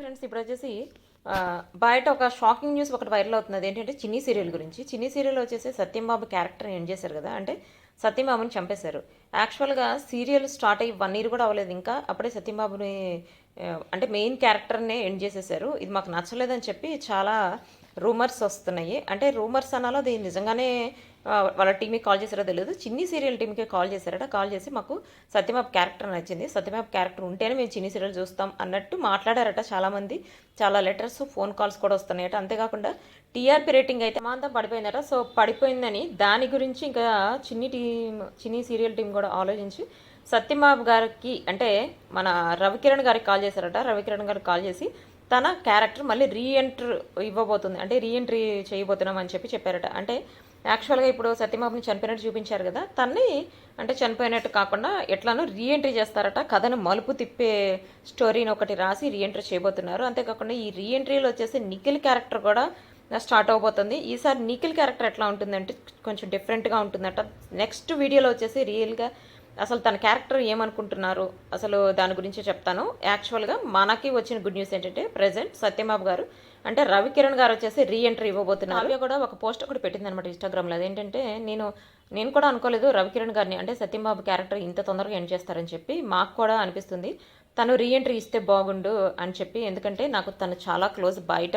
Friends ఇప్పుడు వచ్చేసి బయట ఒక షాకింగ్ న్యూస్ ఒకటి వైరల్ అవుతుంది ఏంటంటే చిన్ని సీరియల్ గురించి. చిన్ని సీరియల్ వచ్చేసి సత్యంబాబు క్యారెక్టర్ ఏం చేశారు కదా? అంటే సత్యంబాబుని చంపేశారు. యాక్చువల్గా సీరియల్ స్టార్ట్ అయ్యి వన్ ఇయర్ కూడా అవ్వలేదు. ఇంకా అప్పుడే సత్యంబాబుని అంటే మెయిన్ క్యారెక్టర్నే ఎండ్ చేసేసారు ఇది మాకు నచ్చలేదని చెప్పి చాలా రూమర్స్ వస్తున్నాయి. అంటే రూమర్స్ అనాలో అది నిజంగానే వాళ్ళ టీంకి కాల్ చేశారో తెలియదు చిన్ని సీరియల్ టీంకి కాల్ చేశారట. కాల్ చేసి మాకు సత్యమాబ్ క్యారెక్టర్ నచ్చింది. సత్యమాబ్ క్యారెక్టర్ ఉంటేనే మేము చిన్ని సీరియల్ చూస్తాం అన్నట్టు మాట్లాడారట చాలామంది. చాలా లెటర్స్ ఫోన్ కాల్స్ కూడా వస్తున్నాయట. అంతేకాకుండా టీఆర్పీ రేటింగ్ అయితే మాంతం పడిపోయిందట. సో పడిపోయిందని దాని గురించి ఇంకా చిన్ని టీం చిన్ని సీరియల్ టీం కూడా ఆలోచించి సత్యమాబ్ గారికి అంటే మన రవికిరణ్ గారికి కాల్ చేశారట. రవికిరణ్ గారికి కాల్ చేసి తన క్యారెక్టర్ మళ్ళీ రీఎంటర్ ఇవ్వబోతుంది. అంటే రీఎంట్రీ చేయబోతున్నాం అని చెప్పి చెప్పారట. అంటే యాక్చువల్గా ఇప్పుడు సత్యమాబుని చనిపోయినట్టు చూపించారు కదా తన్ని అంటే చనిపోయినట్టు కాకుండా ఎట్లానో రీఎంట్రీ చేస్తారట. కథను మలుపు తిప్పే స్టోరీని ఒకటి రాసి రీఎంట్రీ చేయబోతున్నారు. అంతేకాకుండా ఈ రీఎంట్రీలో వచ్చేసి నిఖిల్ క్యారెక్టర్ కూడా స్టార్ట్ అవబోతుంది. ఈసారి నిఖిల్ క్యారెక్టర్ ఎట్లా ఉంటుందంటే కొంచెం డిఫరెంట్గా ఉంటుందట. నెక్స్ట్ వీడియోలో వచ్చేసి రియల్గా అసలు తన క్యారెక్టర్ ఏమనుకుంటున్నారు? అసలు దాని గురించి చెప్తాను. యాక్చువల్గా మనకి వచ్చిన గుడ్ న్యూస్ ఏంటంటే ప్రజెంట్ సత్యబాబు గారు అంటే రవికిరణ్ గారు వచ్చేసి రీ ఎంట్రీ ఇవ్వబోతున్నారు. అవి కూడా ఒక పోస్ట్ ఒకటి పెట్టింది అనమాట ఇన్స్టాగ్రామ్లో. అదేంటంటే నేను నేను కూడా అనుకోలేదు రవికిరణ్ గారిని అంటే సత్యంబాబు క్యారెక్టర్ ఇంత తొందరగా ఎండ్ చేస్తారని చెప్పి మాకు కూడా అనిపిస్తుంది. తను రీ ఎంట్రీ ఇస్తే బాగుండు అని చెప్పి ఎందుకంటే నాకు తను చాలా క్లోజ్ బయట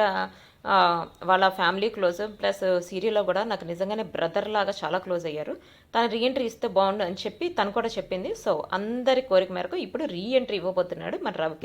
వాళ్ళ ఫ్యామిలీ క్లోజ్ ప్లస్ సీరియల్లో కూడా నాకు నిజంగానే బ్రదర్ లాగా చాలా క్లోజ్ అయ్యారు. తను రీఎంట్రీ ఇస్తే బాగుండు అని చెప్పి తను కూడా చెప్పింది. సో అందరి కోరిక మేరకు ఇప్పుడు రీఎంట్రీ ఇవ్వబోతున్నాడు మన రవికిరణ్.